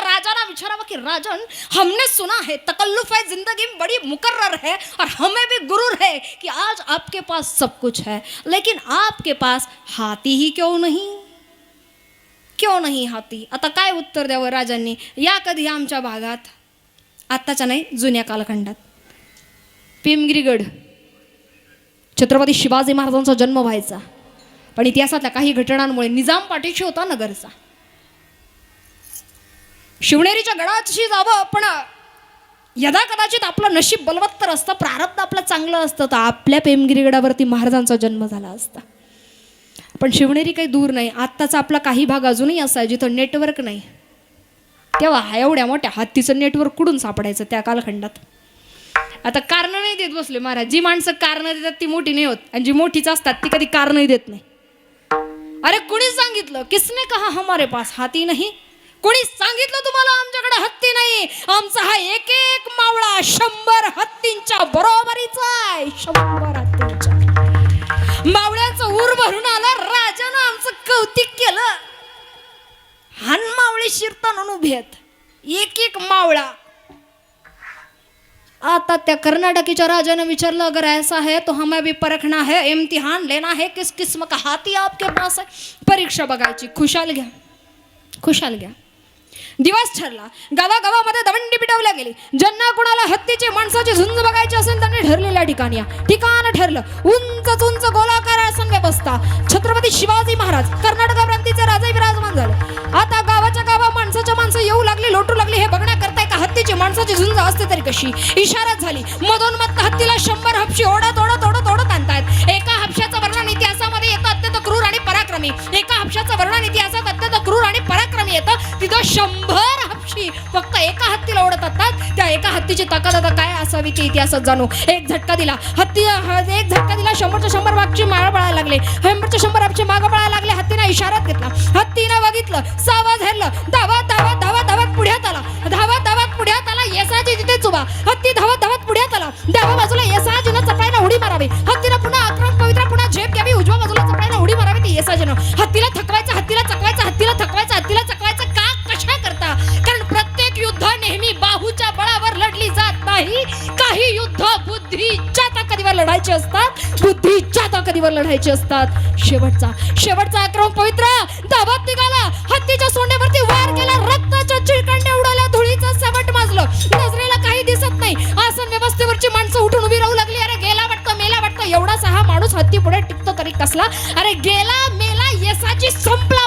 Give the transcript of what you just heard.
राजाला विचारावा कि राजन हमने सुना है तकल्लुफ है जिंदगी में बड़ी मुकर्र है और हमें भी गुरूर है कि आज आपके पास सब कुछ है। लेकिन आपके पास हाथी ही क्यों नहीं? क्यों नाही हाती आता काय उत्तर द्यावं राजांनी? या कधी आमच्या भागात? आत्ताच्या नाही जुन्या कालखंडात. पिमगिरीगड. छत्रपती शिवाजी महाराजांचा जन्म व्हायचा. पण इतिहासातल्या काही घटनांमुळे निजाम पाठीशी होता नगरचा. शिवनेरीच्या गडाशी जावं पण यदा कदाचित आपलं नशीब बलवत्तर असतं प्रारब्ध आपलं चांगलं असतं तर आपल्या पेमगिरी गडावरती महाराजांचा जन्म झाला असता. पण शिवनेरी काही दूर नाही. आत्ताचा आपला काही भाग अजूनही असा आहे जिथं नेटवर्क नाही. तेव्हा हा एवढ्या मोठ्या हत्तीचं नेटवर्क कुठून सापडायचं त्या कालखंडात? आता कारणं नाही देत बसले महाराज. जी माणसं कारणं देतात ती मोठी नाही होत. आणि जी मोठीच असतात ती कधी कारणही देत नाही. अरे कुणी सांगितलं? किसने कहा हमारे पास? हाती नाही. कोणी सांगितलं तुम्हाला आमच्याकडे हत्ती नाही? आमचा हा एक एक मावळा शंभर हत्तींच्या बरोबरीचा आहे. शंभर हत्तींच्या. मावळ्याचं ऊर भरून आला राजानं आमचं कौतिक केलं. हन मावळे शिरताना उभे आहेत. एक एक मावळा. आता त्या कर्नाटकीच्या राजाने विचारलं अगर ऐसा है तो हमें भी परखना है इम्तिहान लेना है किस किस्म का हाती आपके पास है? परीक्षा बघायची. खुशाल घ्या. खुशाल घ्या. दिवस ठरला. गावागावामध्ये दवंडी पिटवल्या गेली. ज्यांना कुणाला हत्तीची माणसाची झुंज बघायची असेल त्यांनी ठरलेल्या ठिकाणी या. ठिकाण ठरलं. उंच उंच गोलाकार आसन व्यवस्था. छत्रपती शिवाजी महाराज कर्नाटक प्रांतीचे राजे विराजमान झाले. आता गावाच्या गावा माणसाच्या माणसं येऊ लागली लोटू लागली हे बघण्याकरता एका हत्तीची माणसाची झुंज असते तरी कशी? इशारात झाली. मधोन्मत्त हत्तीला शंभर हपशी ओढत ओढत ओढत ओढत आणतायत. एका हपशाचं वर्णन इतिहासामध्ये येतं अत्यंत क्रूर आणि पराक्रमी. एका हपशाचं वर्णन इतिहासात अत्यंत येतं. तिथं शंभर हापशी फक्त एका हत्तीला ओढत असतात त्या एका हत्तीची ताकद आता काय असावी ते इतिहासात जाणू. एक झटका दिला. हत्ती एक झटका दिला. शंभरच्या शंभर मागची माळ पळायला लागले. शंभरच्या शंभर हपशी मागं पळायला लागले हत्तीनं इशारात घेतला. हत्तीनं बघितलं. सावध हेरलं धावा धावा धावा धावत पुढ्यात आला. धावा धावत पुढ्यात आला. येसाजी तिथेच उभा हत्ती धावत धावत पुढ्यात आला. डाव्या बाजूला येसाजीनं चपायला उडी मारावी. लढायचे असतात बुद्धीच्या ताकदीवर लढायचे असतात. शेवटचा शेवटचा आक्रमण पवित्र धावत निघाला. हत्तीच्या सोंड्यावरती वार केला रक्ताच्या चिळकांड्या उडाल्या धुळीचं सवट माजलं. नजरेला काही दिसत नाही. आसन व्यवस्थेवरची माणसं उठून उभी राहू लागली. अरे गेला वाटतं मेला वाटतं. एवढाच हा माणूस हत्ती पुढे टिकतो तरी कसला? अरे गेला मेला येसाची संपला